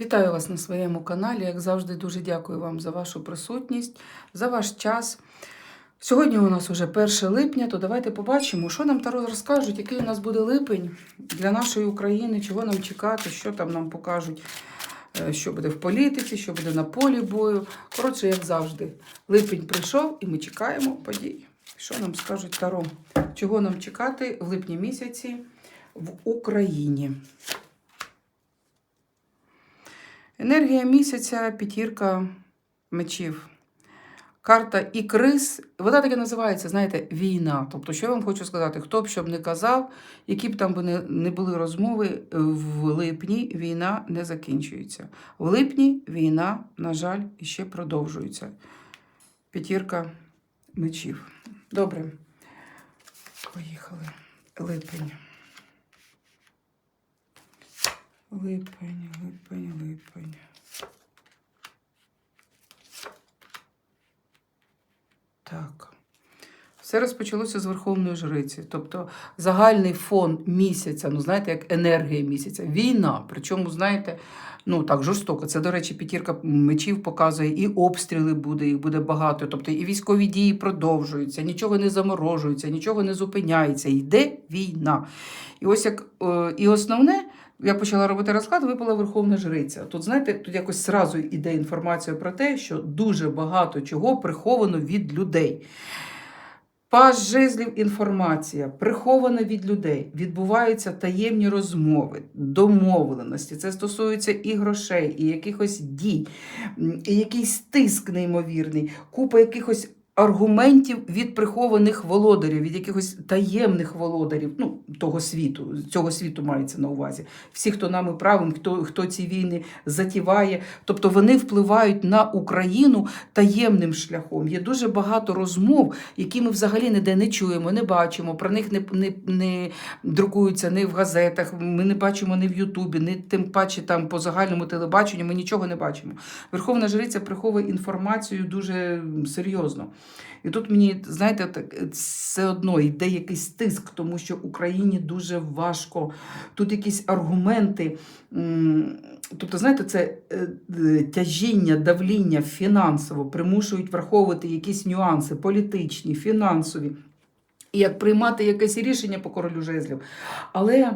Вітаю вас на своєму каналі. Як завжди, дуже дякую вам за вашу присутність, за ваш час. Сьогодні у нас вже 1 липня, то давайте побачимо, що нам Таро розкажуть, який у нас буде липень для нашої України, чого нам чекати, що там нам покажуть, е, що буде в політиці, що буде на полі бою. Коротше, як завжди, липень прийшов і ми чекаємо подій. Що нам скажуть Таро? Чого нам чекати в липні місяці в Україні? Енергія місяця, п'ятірка мечів. Карта і криз. Вона таке називається, знаєте, війна. Тобто, що я вам хочу сказати, хто б що б не казав, які б там би не, не були розмови, в липні війна не закінчується. В липні війна, на жаль, іще продовжується. П'ятірка мечів. Добре. Поїхали. Липень. Липень, липень, липень. Так. Все розпочалося з Верховної Жриці. Тобто загальний фон місяця, ну знаєте, як енергія місяця, війна. Причому, знаєте, ну так жорстоко. Це, до речі, п'ятірка мечів показує, і обстріли буде, їх буде багато. Тобто і військові дії продовжуються, нічого не заморожується, нічого не зупиняється. Йде війна. І ось як е, і основне. Я почала робити розклад, випала Верховна Жриця. Тут, знаєте, тут якось зразу йде інформація про те, що дуже багато чого приховано від людей. Паж жезлів інформація прихована від людей. Відбуваються таємні розмови, домовленості. Це стосується і грошей, і якихось дій, і якийсь тиск неймовірний, купа якихось аргументів від прихованих володарів, від якихось таємних володарів, ну, того світу, цього світу мається на увазі. Всі, хто нами правим, хто, хто ці війни затіває. Тобто вони впливають на Україну таємним шляхом. Є дуже багато розмов, які ми взагалі ніде не чуємо, не бачимо. Про них не, не, не друкуються ні в газетах, ми не бачимо ні в Ютубі, ні тим паче там по загальному телебаченню. Ми нічого не бачимо. Верховна Жриця приховує інформацію дуже серйозно. І тут мені, знаєте, так, все одно йде якийсь тиск, тому що Україні дуже важко. Тут якісь аргументи. Тобто, знаєте, це е, е, тяжіння, давління фінансово примушують враховувати якісь нюанси політичні, фінансові, і як приймати якесь рішення по королю жезлів. Але.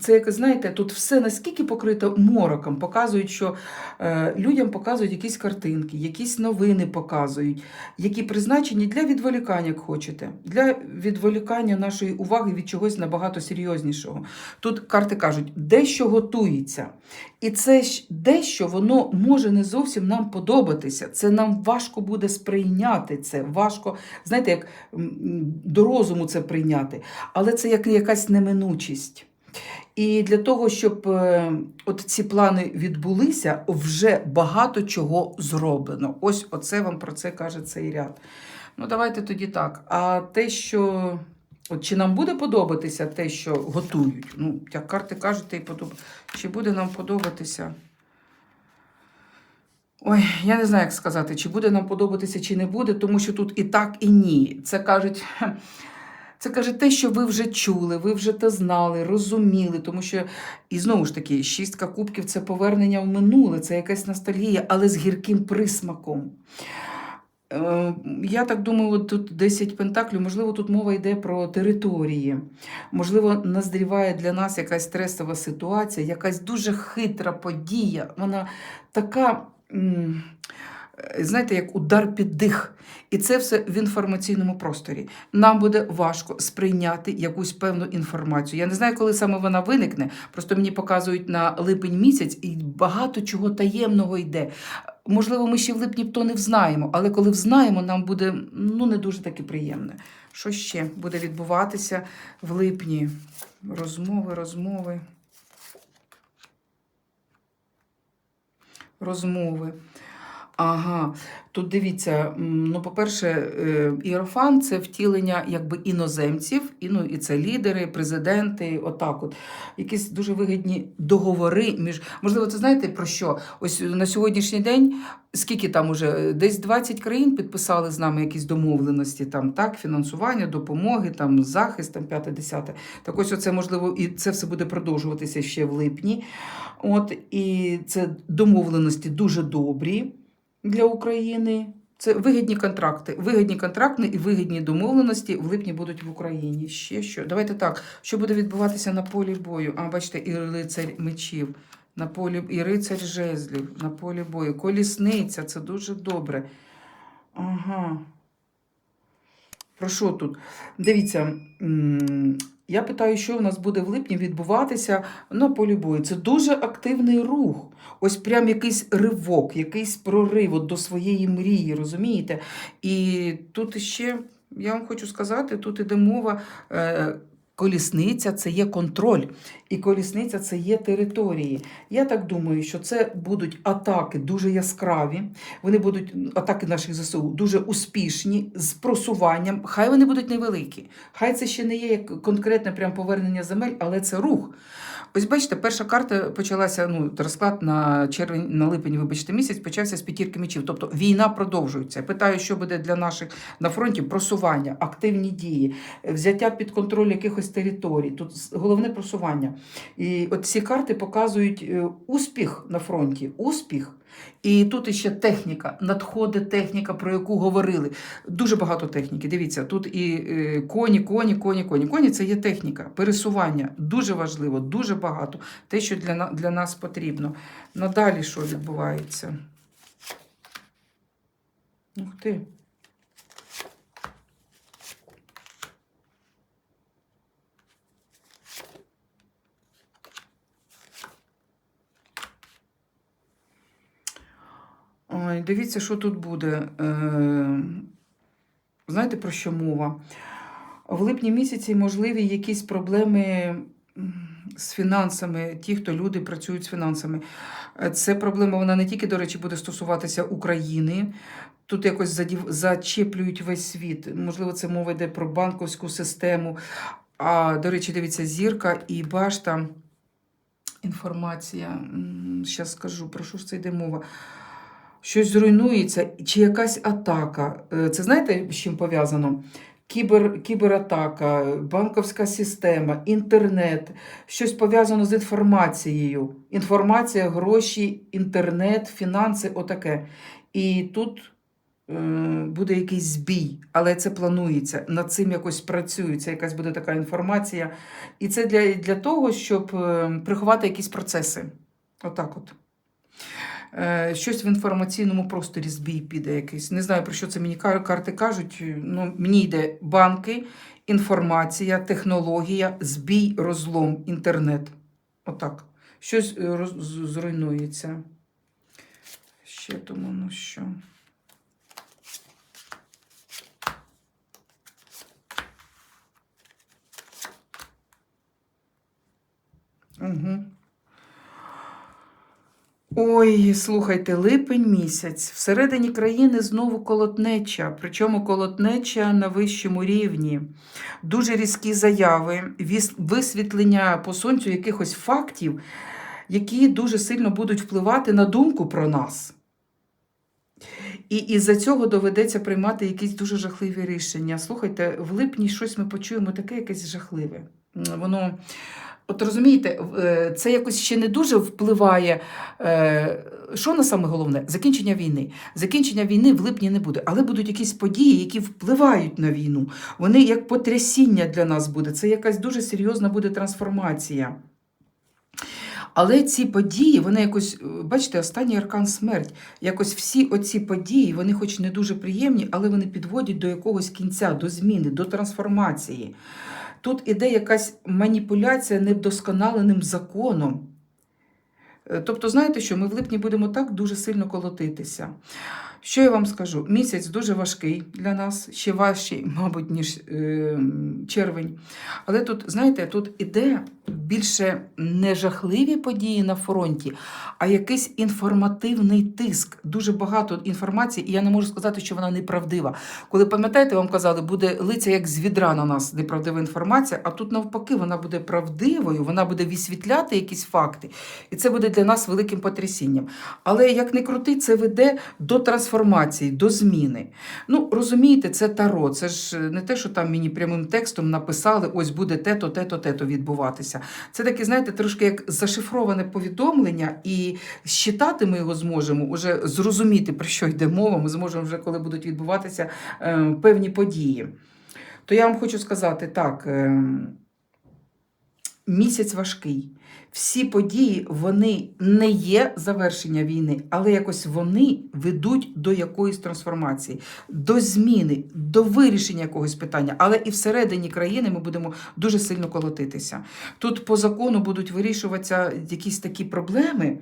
Це якось, знаєте, тут все наскільки покрито мороком, показують, що е, людям показують якісь картинки, якісь новини показують, які призначені для відволікання, як хочете, для відволікання нашої уваги від чогось набагато серйознішого. Тут карти кажуть, дещо готується. І це ж дещо воно може не зовсім нам подобатися. Це нам важко буде сприйняти це. Важко, знаєте, як до розуму це прийняти. Але це як якась неминучість. І для того, щоб е, от ці плани відбулися, вже багато чого зроблено. Ось оце вам про це каже цей ряд. Ну, давайте тоді так. А те, що. От чи нам буде подобатися те, що готують? Ну, як карти кажуть, й подобається. Чи буде нам подобатися? Ой, я не знаю, як сказати, чи буде нам подобатися, чи не буде, тому що тут і так, і ні. Це кажуть. Це каже те, що ви вже чули, ви вже те знали, розуміли, тому що, і знову ж таки, шістка кубків це повернення в минуле, це якась ностальгія, але з гірким присмаком. Е, Я так думаю, от тут 10 пентаклів, можливо, тут мова йде про території. Можливо, назріває для нас якась стресова ситуація, якась дуже хитра подія. Вона така, знаєте, як удар під дих. І це все в інформаційному просторі. Нам буде важко сприйняти якусь певну інформацію. Я не знаю, коли саме вона виникне. Просто мені показують на липень місяць, і багато чого таємного йде. Можливо, ми ще в липні то не взнаємо, але коли взнаємо, нам буде ну, не дуже таки приємне. Що ще буде відбуватися в липні? Розмови, розмови. Розмови. Ага, тут дивіться, ну, по-перше, е, Іерофан це втілення якби іноземців, і, ну, і це лідери, президенти, отак от. Якісь дуже вигідні договори між. Можливо, це знаєте про що? Ось на сьогоднішній день, скільки там уже, десь 20 країн підписали з нами якісь домовленості, там, так, фінансування, допомоги, там, захист, там, 5-10. Так ось оце, можливо, і це все буде продовжуватися ще в липні. От, і це домовленості дуже добрі для України. Це вигідні контракти. Вигідні контракти і вигідні домовленості в липні будуть в Україні. Ще що? Давайте так. Що буде відбуватися на полі бою? А, бачите, і лицарь мечів, на полі, і рицарь жезлів на полі бою. Колісниця це дуже добре. Ага. Про що тут? Дивіться, я питаю, що у нас буде в липні відбуватися на полі бою. Це дуже активний рух. Ось прям якийсь ривок, якийсь прорив от до своєї мрії, розумієте? І тут ще, я вам хочу сказати, тут іде мова. Колісниця це є контроль, і колісниця це є території. Я так думаю, що це будуть атаки дуже яскраві. Вони будуть атаки наших ЗСУ дуже успішні з просуванням. Хай вони будуть невеликі. Хай це ще не є як конкретне прям повернення земель, але це рух. Ось бачите, перша карта почалася. Ну, розклад на червень, на липень, вибачте, місяць почався з п'ятірки мечів. Тобто війна продовжується. Питаю, що буде для наших на фронті просування, активні дії, взяття під контроль якихось територій. Тут головне просування. І от ці карти показують е, успіх на фронті. Успіх. І тут іще техніка, надходить техніка, про яку говорили. Дуже багато техніки. Дивіться, тут і е, коні, коні, коні, коні. Коні це є техніка, пересування. Дуже важливо, дуже багато. Те, що для, для нас потрібно. Надалі що відбувається? Ух ти. Ой, дивіться, що тут буде. Е, знаєте, про що мова? В липні місяці можливі якісь проблеми з фінансами, ті, хто люди працюють з фінансами. Е, Це проблема, вона не тільки, до речі, буде стосуватися України. Тут якось задів... зачеплюють весь світ. Можливо, це мова йде про банковську систему. А, до речі, дивіться, зірка і башта. Інформація. Зараз скажу, про що ж це йде мова. Щось зруйнується, чи якась атака. Е, Це знаєте, з чим пов'язано? Кібер, кібератака, банковська система, інтернет, щось пов'язано з інформацією. Інформація, гроші, інтернет, фінанси, отаке. І тут е, буде якийсь збій, але це планується. Над цим якось працюється, якась буде така інформація. І це для, для того, щоб е, приховати якісь процеси. Отак от. Е, Щось в інформаційному просторі збій піде якийсь. Не знаю, про що це мені карти кажуть. Ну, мені йде банки, інформація, технологія, збій, розлом, інтернет. Отак. Щось е, зруйнується. Ще тому, ну що. Угу. Ой, слухайте, липень місяць. Всередині країни знову колотнеча, причому колотнеча на вищому рівні. Дуже різкі заяви, висвітлення по сонцю якихось фактів, які дуже сильно будуть впливати на думку про нас. І із-за цього доведеться приймати якісь дуже жахливі рішення. Слухайте, в липні щось ми почуємо таке якесь жахливе. Воно, от розумієте, е, це якось ще не дуже впливає. е, Що на саме головне? Закінчення війни. Закінчення війни в липні не буде, але будуть якісь події, які впливають на війну. Вони як потрясіння для нас буде. Це якась дуже серйозна буде трансформація. Але ці події, вони якось, е, бачите, останній аркан смерть. Якось всі оці події, вони хоч не дуже приємні, але вони підводять до якогось кінця, до зміни, до трансформації. Тут іде якась маніпуляція невдосконаленим законом. Е, Тобто, знаєте що, ми в липні будемо так дуже сильно колотитися. Що я вам скажу? Місяць дуже важкий для нас, ще важчий, мабуть, ніж е, червень. Але тут, знаєте, тут іде більше не жахливі події на фронті, а якийсь інформативний тиск. Дуже багато інформації, і я не можу сказати, що вона неправдива. Коли пам'ятаєте, вам казали, буде лиця як з відра на нас неправдива інформація, а тут навпаки вона буде правдивою, вона буде висвітляти якісь факти, і це буде для нас великим потрясінням. Але як не крути, це веде до трансформації, до зміни. Ну, розумієте, це таро. Це ж не те, що там мені прямим текстом написали, ось буде те-то, те-то, те-то відбуватися. Це таке, знаєте, трошки як зашифроване повідомлення, і считати ми його зможемо, уже зрозуміти, про що йде мова. Ми зможемо вже, коли будуть відбуватися е, певні події. То я вам хочу сказати так. Е, Місяць важкий. Всі події вони не є завершення війни, але якось вони ведуть до якоїсь трансформації, до зміни, до вирішення якогось питання. Але і всередині країни ми будемо дуже сильно колотитися. Тут по закону будуть вирішуватися якісь такі проблеми.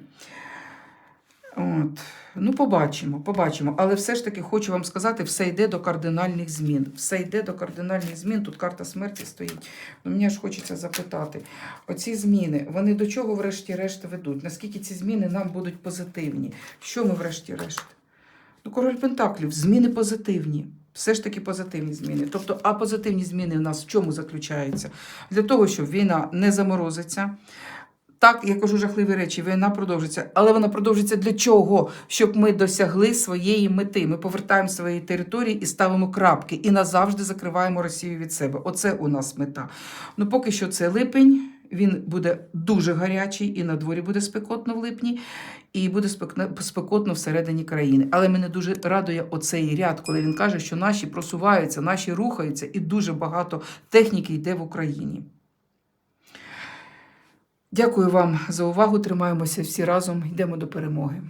От. Ну, побачимо, побачимо. Але все ж таки хочу вам сказати, все йде до кардинальних змін. Все йде до кардинальних змін. Тут карта смерті стоїть. Ну, мені ж хочеться запитати: оці зміни, вони до чого, врешті-решт, ведуть? Наскільки ці зміни нам будуть позитивні? Що ми, врешті-решт? Ну, король Пентаклів, зміни позитивні. Все ж таки позитивні зміни. Тобто, а позитивні зміни в нас в чому заключаються? Для того, щоб війна не заморозиться. Так, я кажу жахливі речі, війна продовжиться. Але вона продовжиться для чого? Щоб ми досягли своєї мети. Ми повертаємо свої території і ставимо крапки, і назавжди закриваємо Росію від себе. Оце у нас мета. Ну, поки що це липень. Він буде дуже гарячий, і на дворі буде спекотно в липні, і буде спекотно всередині країни. Але мене дуже радує оцей ряд, коли він каже, що наші просуваються, наші рухаються, і дуже багато техніки йде в Україні. Дякую вам за увагу. Тримаємося всі разом. Йдемо до перемоги.